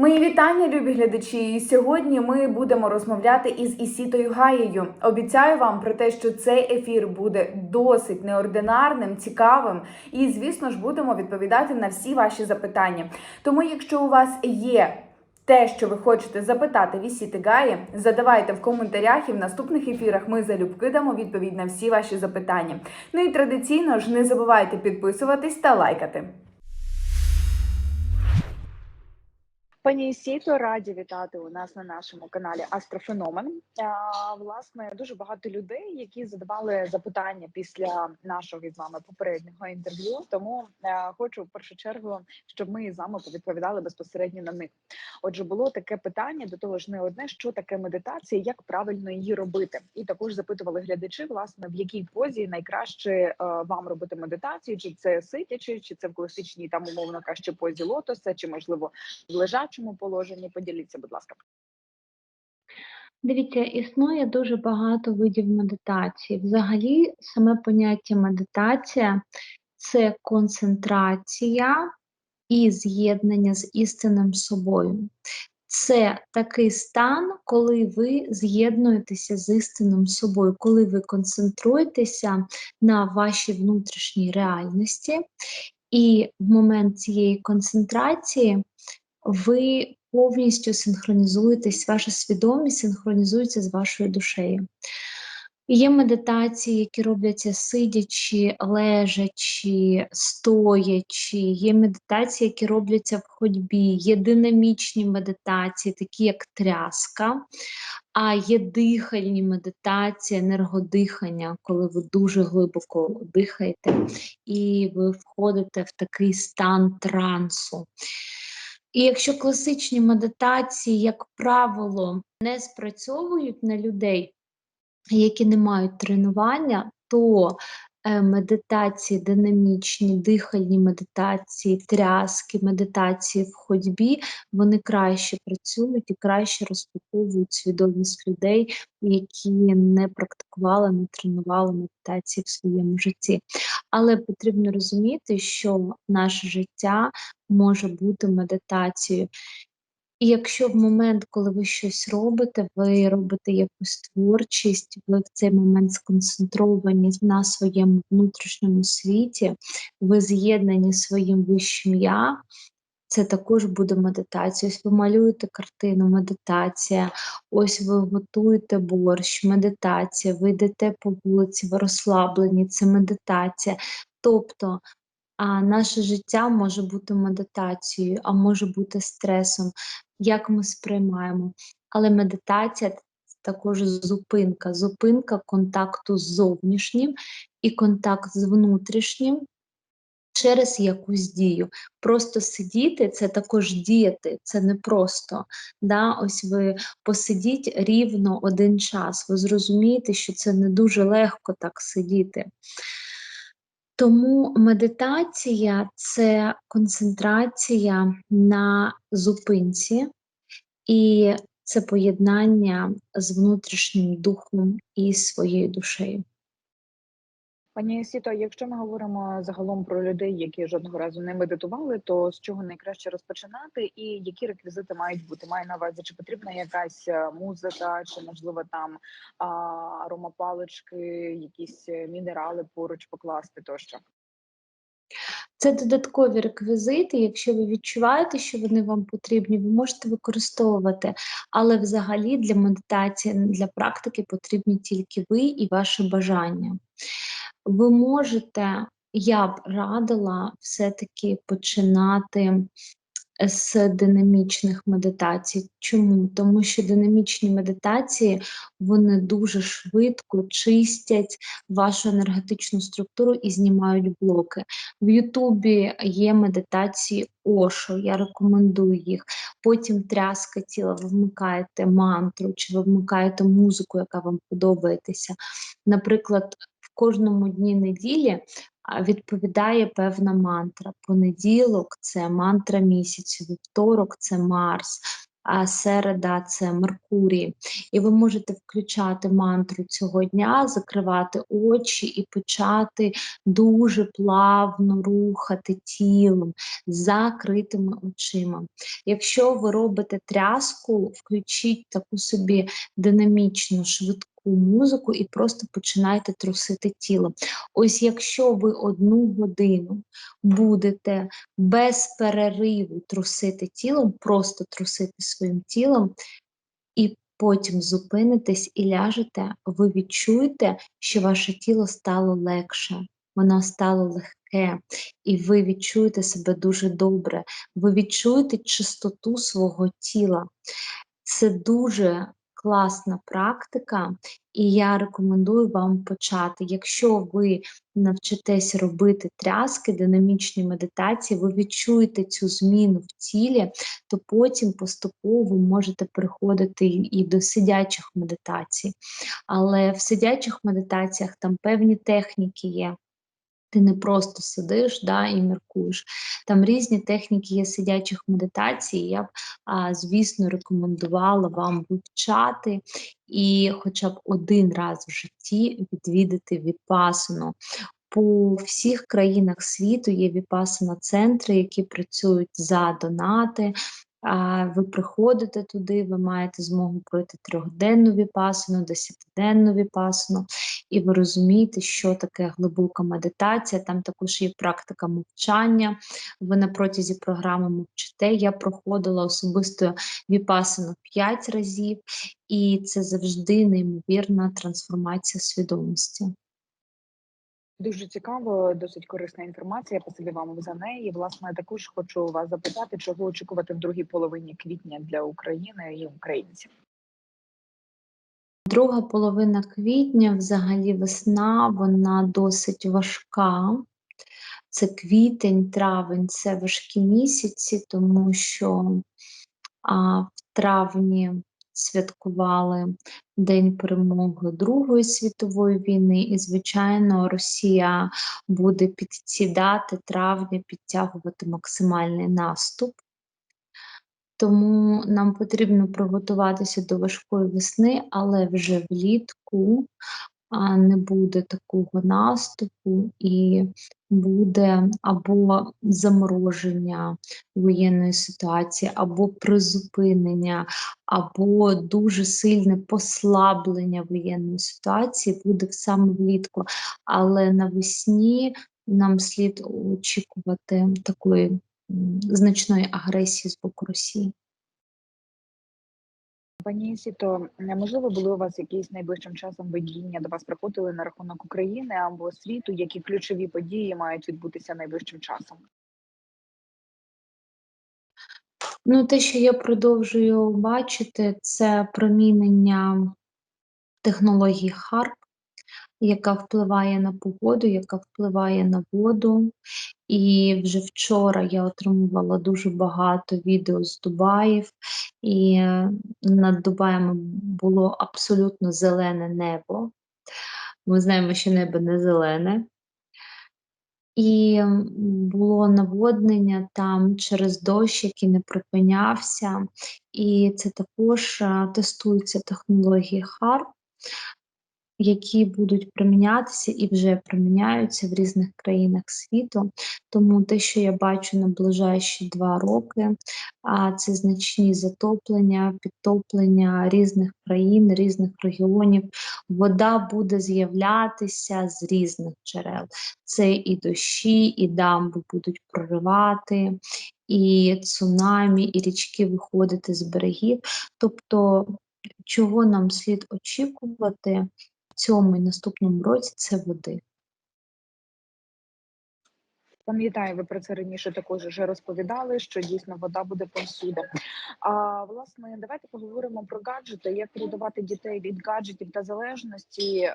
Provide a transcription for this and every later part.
Мої вітання, любі глядачі. І Сьогодні ми будемо розмовляти із Ісітою Гаєю. Обіцяю вам про те, що цей ефір буде досить неординарним, цікавим, і звісно ж будемо відповідати на всі ваші запитання. Тому, якщо у вас є те, що ви хочете запитати в Ісіти Гаї, задавайте в коментарях, і в наступних ефірах ми залюбки дамо відповідь на всі ваші запитання. Ну і традиційно ж не забувайте підписуватись та лайкати. Пані Сіто, раді вітати у нас на нашому каналі Астрофеномен. Власне, дуже багато людей, які задавали запитання після нашого із вами попереднього інтерв'ю. Тому е, хочу в першу чергу, щоб ми з вами відповідали безпосередньо на них. Отже, було таке питання до того ж, не одне, що таке медитація, як правильно її робити, і також запитували глядачі, власне, в якій позі найкраще е, вам робити медитацію, чи це сидячи, чи це в класичній там умовно кажучи, позі лотоса, чи можливо в лежачому положенні. Поділіться, будь ласка. Дивіться, існує дуже багато видів медитації. Взагалі, саме поняття медитація це концентрація і з'єднання з істинним собою. Це такий стан, коли ви з'єднуєтеся з істинним собою, коли ви концентруєтеся на вашій внутрішній реальності, і в момент цієї концентрації ви повністю синхронізуєтесь, ваша свідомість синхронізується з вашою душею. Є медитації, які робляться сидячи, лежачи, стоячи, є медитації, які робляться в ходьбі, є динамічні медитації, такі як тряска, а є дихальні медитації, енергодихання, коли ви дуже глибоко дихаєте і ви входите в такий стан трансу. І якщо класичні медитації, як правило, не спрацьовують на людей, які не мають тренування, то медитації динамічні, дихальні медитації, тряски, медитації в ходьбі, вони краще працюють і краще розпаковують свідомість людей, які не практикували, не тренували медитації в своєму житті. Але потрібно розуміти, що наше життя може бути медитацією. І якщо в момент, коли ви щось робите, ви робите якусь творчість, ви в цей момент сконцентровані на своєму внутрішньому світі, ви з'єднані своїм вищим я, це також буде медитація. Ось ви малюєте картину, медитація, ось ви готуєте борщ, медитація, ви йдете по вулиці, ви розслаблені, це медитація. Тобто а наше життя може бути медитацією, а може бути стресом, як ми сприймаємо. Але медитація це також зупинка, зупинка контакту з зовнішнім і контакт з внутрішнім через якусь дію. Просто сидіти це також діяти, це не просто. Да? Ось ви посидіть рівно один час, ви зрозумієте, що це не дуже легко так сидіти. Тому медитація це концентрація на зупинці, і це поєднання з внутрішнім духом і своєю душею. Пані Сіто, якщо ми говоримо загалом про людей, які жодного разу не медитували, то з чого найкраще розпочинати, і які реквізити мають бути? Маю на увазі, чи потрібна якась е, музика, чи можливо там аромапалички, якісь е, мінерали поруч покласти тощо? Це додаткові реквізити. Якщо ви відчуваєте, що вони вам потрібні, ви можете використовувати. Але взагалі для медитації, для практики потрібні тільки ви і ваше бажання. Ви можете, я б радила все-таки починати з динамічних медитацій. Чому? Тому що динамічні медитації вони дуже швидко чистять вашу енергетичну структуру і знімають блоки. В Ютубі є медитації Ошо, я рекомендую їх. Потім тряска тіла, ви вмикаєте мантру, чи ви вмикаєте музику, яка вам подобається. Наприклад, в кожному дні неділі відповідає певна мантра. Понеділок це мантра місяцю, вівторок це Марс, а середа це Меркурій. І ви можете включати мантру цього дня, закривати очі і почати дуже плавно рухати тілом закритими очима. Якщо ви робите тряску, включіть таку собі динамічну, швидку музику і просто починайте трусити тіло. Ось якщо ви одну годину будете без перериву трусити тілом, просто трусити своїм тілом, і потім зупинитесь і ляжете, ви відчуєте, що ваше тіло стало легше, воно стало легке, і ви відчуєте себе дуже добре. Ви відчуєте чистоту свого тіла. Це дуже класна практика, і я рекомендую вам почати. Якщо ви навчитесь робити тряски, динамічні медитації, ви відчуєте цю зміну в тілі, то потім поступово можете переходити і і до сидячих медитацій. Але в сидячих медитаціях там певні техніки є. Ти не просто сидиш да, і міркуєш. Там різні техніки є сидячих медитацій. Я б, а, звісно, рекомендувала вам вивчати і хоча б один раз в житті відвідати віпасану. По всіх країнах світу є віпасана центри, які працюють за донати. Ви приходите туди, ви маєте змогу пройти трьохденну віпасану, десятиденну віпасану, і ви розумієте, що таке глибока медитація. Там також є практика мовчання. Ви на протязі програми мовчите. Я проходила особисто віпасану 5 разів, і це завжди неймовірна трансформація свідомості. Дуже цікаво, досить корисна інформація. Спасибі вам за неї. Власне, також хочу вас запитати, чого очікувати в другій половині квітня для України і українців. Друга половина квітня, взагалі весна, вона досить важка. Це квітень, травень, це важкі місяці, тому що а, в травні святкували День перемоги Другої світової війни, і, звичайно, Росія буде під ці дати травня підтягувати максимальний наступ. Тому нам потрібно приготуватися до важкої весни, але вже влітку не буде такого наступу і буде або замороження воєнної ситуації, або призупинення, або дуже сильне послаблення воєнної ситуації буде саме влітку. Але навесні нам слід очікувати такої значної агресії з боку Росії. Пані Сіто, можливо, були у вас якісь найближчим часом видіння до вас приходили на рахунок України або світу, які ключові події мають відбутися найближчим часом? Ну, те, що я продовжую бачити, це промінення технології HARP, яка впливає на погоду, яка впливає на воду. І вже вчора я отримувала дуже багато відео з Дубаїв, і над Дубаєм було абсолютно зелене небо. Ми знаємо, що небо не зелене. І було наводнення там через дощ, який не припинявся. І це також тестуються технології HARP, які будуть примінятися і вже приміняються в різних країнах світу. Тому те, що я бачу на ближайші два роки, а це значні затоплення, підтоплення різних країн, різних регіонів. Вода буде з'являтися з різних джерел. Це і дощі, і дамби будуть проривати, і цунамі, і річки виходити з берегів. Тобто, чого нам слід очікувати цьому і наступному році, це води. Пам'ятаю, ви про це раніше також вже розповідали, що дійсно вода буде повсюди. А власне, давайте поговоримо про гаджети, як врятувати дітей від гаджетів та залежності.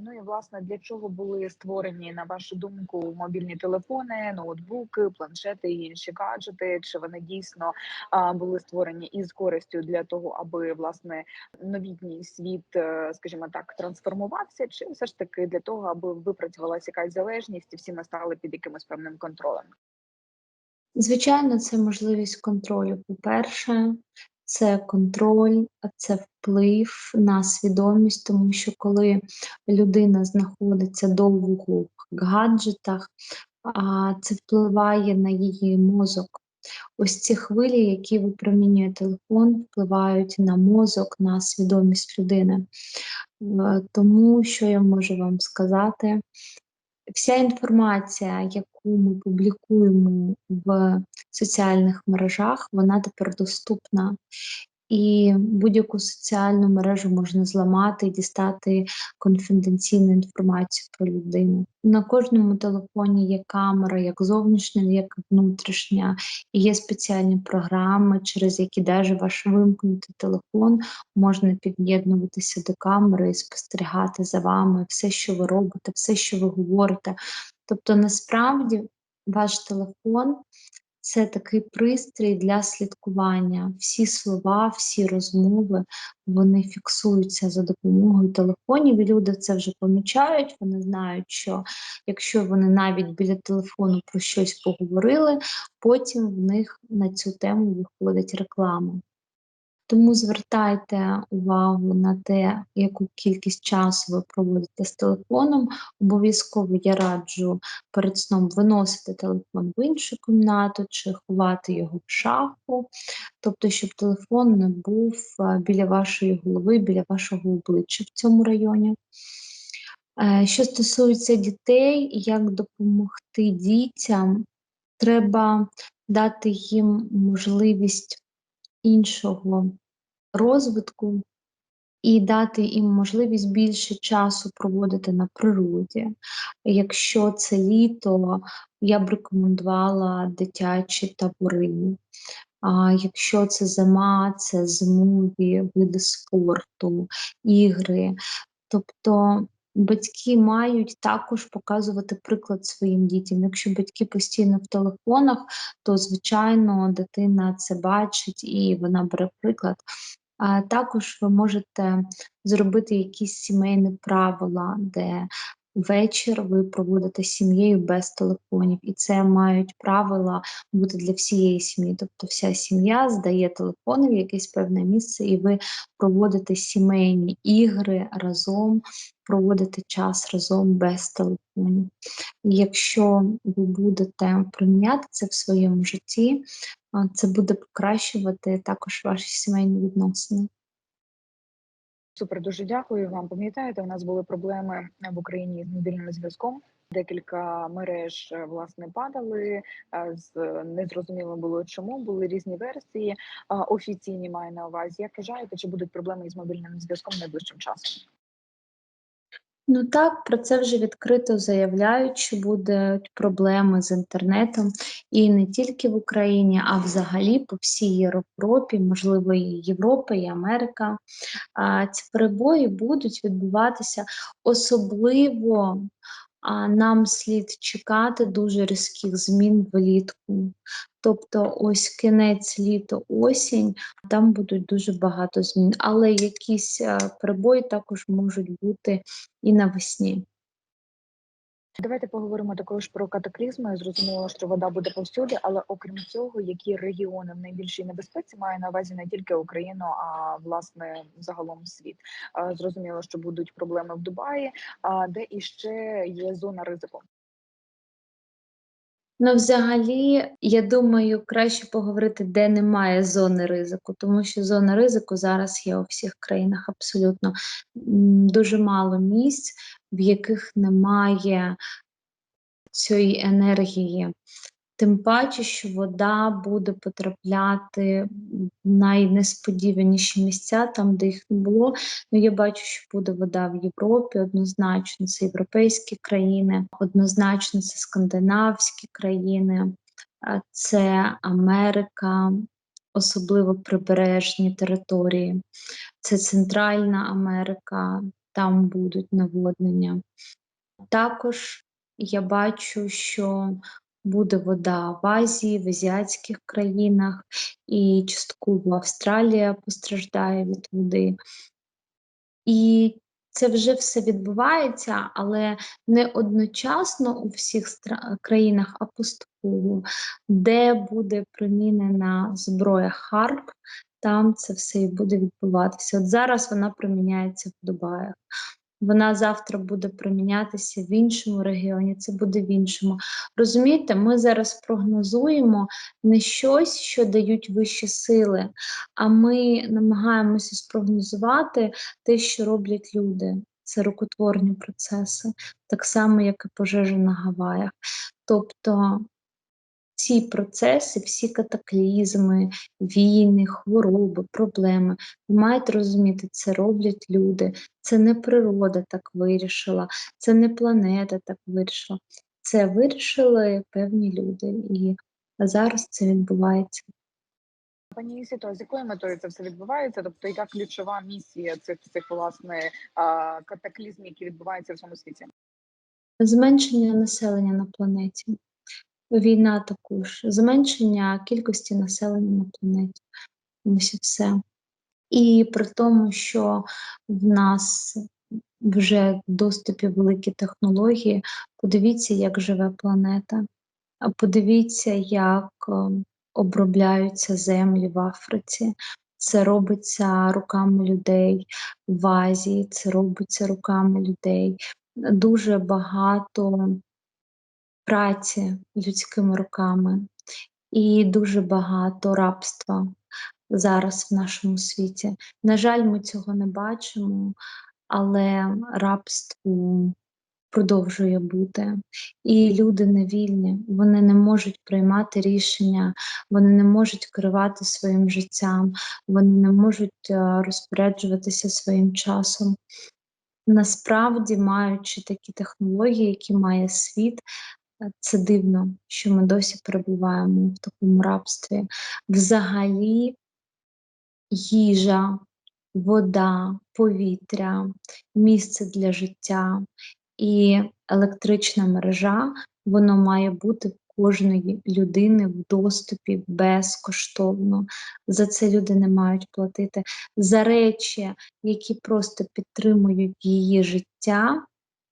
Ну і власне для чого були створені, на вашу думку, мобільні телефони, ноутбуки, планшети і інші гаджети? Чи вони дійсно були створені із користю для того, аби власне новітній світ, е, скажімо так, трансформувався, чи все ж таки для того, аби випрацювалася якась залежність, і всі ми стали під якимось певним контролем? Звичайно, це можливість контролю. По-перше, це контроль, це вплив на свідомість, тому що коли людина знаходиться довго в гаджетах, це впливає на її мозок. Ось ці хвилі, які випромінює телефон, впливають на мозок, на свідомість людини. Е, Тому що я можу вам сказати, вся інформація, яку ми публікуємо в соціальних мережах, вона тепер доступна. І будь-яку соціальну мережу можна зламати і дістати конфіденційну інформацію про людину. На кожному телефоні є камера, як зовнішня, як внутрішня, і є спеціальні програми, через які навіть ваш вимкнутий телефон можна під'єднуватися до камери і спостерігати за вами все, що ви робите, все, що ви говорите. Тобто, насправді, ваш телефон це такий пристрій для слідкування. Всі слова, всі розмови вони фіксуються за допомогою телефонів. І люди це вже помічають. Вони знають, що якщо вони навіть біля телефону про щось поговорили, потім в них на цю тему виходить реклама. Тому звертайте увагу на те, яку кількість часу ви проводите з телефоном. Обов'язково я раджу перед сном виносити телефон в іншу кімнату чи ховати його в шафу, тобто, щоб телефон не був е, біля вашої голови, біля вашого обличчя в цьому районі. Е, Що стосується дітей, як допомогти дітям, треба дати їм можливість іншого розвитку і дати їм можливість більше часу проводити на природі. Якщо це літо, я б рекомендувала дитячі табори. А якщо це зима, це зимові види спорту, ігри. Тобто батьки мають також показувати приклад своїм дітям. Якщо батьки постійно в телефонах, то звичайно дитина це бачить і вона бере приклад. А також ви можете зробити якісь сімейні правила, де вечір ви проводите з сім'єю без телефонів, і це мають правила бути для всієї сім'ї. Тобто вся сім'я здає телефони в якесь певне місце, і ви проводите сімейні ігри разом, проводите час разом без телефонів. Якщо ви будете приміняти це в своєму житті, це буде покращувати також ваші сімейні відносини. Супер, дуже дякую вам. Пам'ятаєте, у нас були проблеми в Україні з мобільним зв'язком. Декілька мереж е, власне падали е, з незрозуміло було чому. Були різні версії. Офіційні маю на увазі. Як вважаєте, чи будуть проблеми із мобільним зв'язком найближчим часом? Ну так, про це вже відкрито заявляють, що будуть проблеми з інтернетом, і не тільки в Україні, а взагалі по всій Європі, можливо, і Європа, і Америка. А, ці перебої будуть відбуватися особливо. А нам слід чекати дуже різких змін влітку. Тобто, ось кінець літо, осінь, там будуть дуже багато змін, але якісь прибої перебої також можуть бути і навесні. Давайте поговоримо також про катаклізми. Зрозуміло, що вода буде повсюди, але окрім цього, які регіони в найбільшій небезпеці маю на увазі не тільки Україну, а власне загалом світ. Зрозуміло, що будуть проблеми в Дубаї, а де іще є зона ризику. Ну, взагалі, я думаю, краще поговорити, де немає зони ризику, тому що зона ризику зараз є у всіх країнах абсолютно дуже мало місць, в яких немає цієї енергії. Тим паче, що вода буде потрапляти в найнесподіваніші місця, там, де їх не було. Ну, я бачу, що буде вода в Європі, однозначно, це європейські країни, однозначно це скандинавські країни, це Америка, особливо прибережні території, це Центральна Америка, там будуть наводнення. Також я бачу, що буде вода в Азії, в азіатських країнах, і частково Австралія постраждає від води. І це вже все відбувається, але не одночасно у всіх країнах, а поступово, де буде примінена зброя ХАРП, там це все і буде відбуватися. От зараз вона приміняється в Дубаях. Вона завтра буде примінятися в іншому регіоні, це буде в іншому. Розумієте, ми зараз прогнозуємо не щось, що дають вищі сили, а ми намагаємося спрогнозувати те, що роблять люди. Це рукотворні процеси, так само, як і пожежа на Гаваях. Тобто ці процеси, всі катаклізми, війни, хвороби, проблеми, ви маєте розуміти, це роблять люди. Це не природа так вирішила, це не планета так вирішила. Це вирішили певні люди, і зараз це відбувається. Пані Ісіто, з якою метою це все відбувається? Тобто, яка ключова місія цих цих власне катаклізмів, які відбуваються в всьому світі? Зменшення населення на планеті. Війна також, зменшення кількості населення на планеті. Ось і все. І при тому, що в нас вже в доступі великі технології, подивіться, як живе планета, подивіться, як е, обробляються землі в Африці. Це робиться руками людей в Азії, це робиться руками людей. Дуже багато праці людськими руками і дуже багато рабства зараз в нашому світі. На жаль, ми цього не бачимо, але рабство продовжує бути. І люди не вільні, вони не можуть приймати рішення, вони не можуть керувати своїм життям, вони не можуть е, розпоряджуватися своїм часом. Насправді, маючи такі технології, які має світ, це дивно, що ми досі перебуваємо в такому рабстві. Взагалі, їжа, вода, повітря, місце для життя і електрична мережа, воно має бути в кожної людини в доступі безкоштовно. За це люди не мають платити. За речі, які просто підтримують її життя,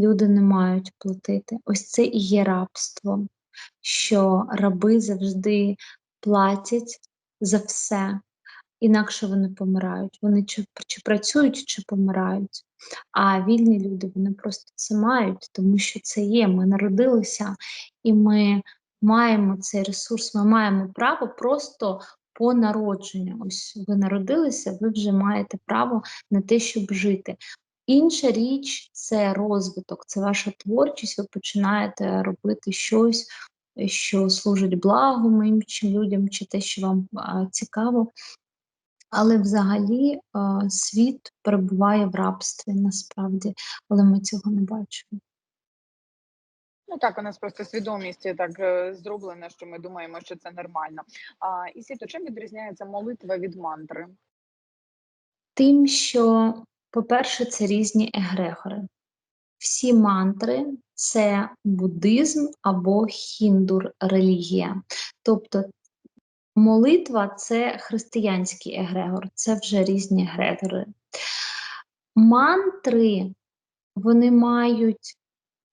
люди не мають платити. Ось це і є рабство, що раби завжди платять за все. Інакше вони помирають. Вони чи, чи працюють, чи помирають. А вільні люди вони просто це мають, тому що це є. Ми народилися і ми маємо цей ресурс, ми маємо право просто по народженню. Ось ви народилися, ви вже маєте право на те, щоб жити. Інша річ це розвиток, це ваша творчість. Ви починаєте робити щось, що служить благом іншим людям, чи те, що вам а, цікаво. Але взагалі е, світ перебуває в рабстві насправді, але ми цього не бачимо. Ну так, у нас просто свідомість так е, зроблена, що ми думаємо, що це нормально. А Ісіто, чим відрізняється молитва від мантри? Тим, що, по-перше, це різні егрегори. Всі мантри це буддизм або хіндур релігія. Тобто молитва це християнський егрегор, це вже різні егрегори. Мантри вони мають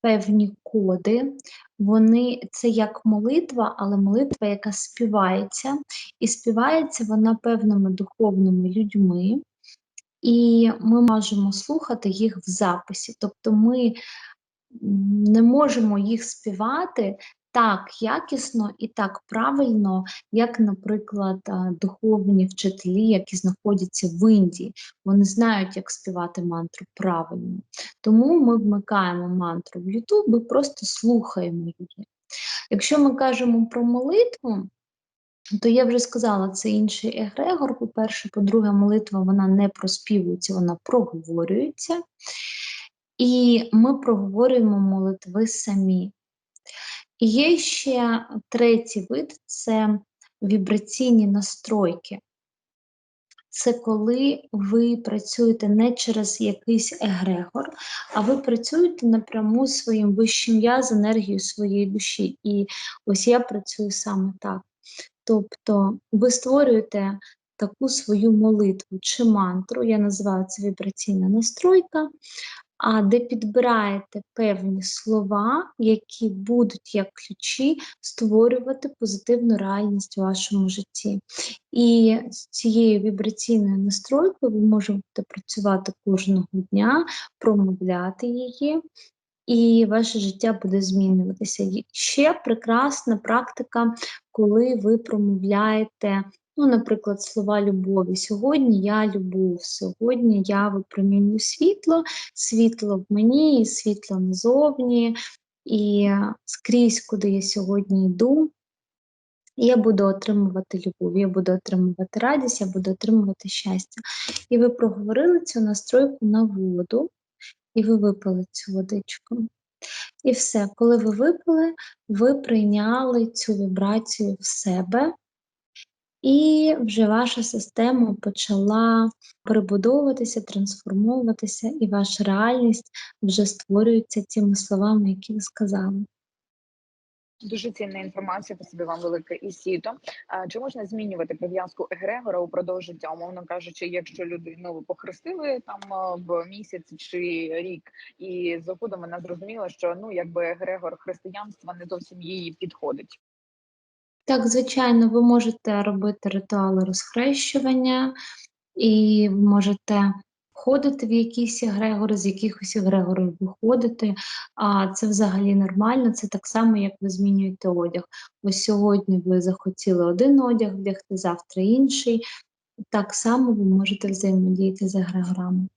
певні коди, вони це як молитва, але молитва, яка співається, і співається вона певними духовними людьми, і ми можемо слухати їх в записі. Тобто ми не можемо їх співати так якісно і так правильно, як, наприклад, духовні вчителі, які знаходяться в Індії. Вони знають, як співати мантру правильно. Тому ми вмикаємо мантру в YouTube і просто слухаємо її. Якщо ми кажемо про молитву, то я вже сказала, це інший егрегор. По-перше, по-друге, молитва вона не проспівується, вона проговорюється. І ми проговорюємо молитви самі. І є ще третій вид це вібраційні настройки. Це коли ви працюєте не через якийсь егрегор, а ви працюєте напряму своїм вищим я з енергією своєї душі. І ось я працюю саме так. Тобто ви створюєте таку свою молитву чи мантру, я називаю це вібраційна настройка. а де підбираєте певні слова, які будуть як ключі створювати позитивну реальність у вашому житті. І з цією вібраційною настройкою ви можете працювати кожного дня, промовляти її, і ваше життя буде змінюватися. Ще прекрасна практика, коли ви промовляєте, ну, наприклад, слова любові. Сьогодні я любов, сьогодні я випромінюю світло, світло в мені, світло назовні, і скрізь, куди я сьогодні йду. Я буду отримувати любов, я буду отримувати радість, я буду отримувати щастя. І ви проговорили цю настройку на воду, і ви випили цю водичку. І все, коли ви випили, ви прийняли цю вібрацію в себе, і вже ваша система почала перебудовуватися, трансформовуватися, і ваша реальність вже створюється цими словами, які ви сказали. Дуже цінна інформація, спасибі вам велике і сіто. Чи можна змінювати прив'язку егрегора упродовж життя? Умовно кажучи, якщо людину похрестили там в місяць чи рік, і згодом вона зрозуміла, що ну якби егрегор християнства не зовсім їй підходить. Так, звичайно, ви можете робити ритуали розхрещування, і можете входити в якісь егрегори, з якихось егрегорів виходити. А це взагалі нормально. Це так само, як ви змінюєте одяг. Ось сьогодні ви захотіли один одяг вдягти, завтра інший. Так само ви можете взаємодіяти з егрегорами.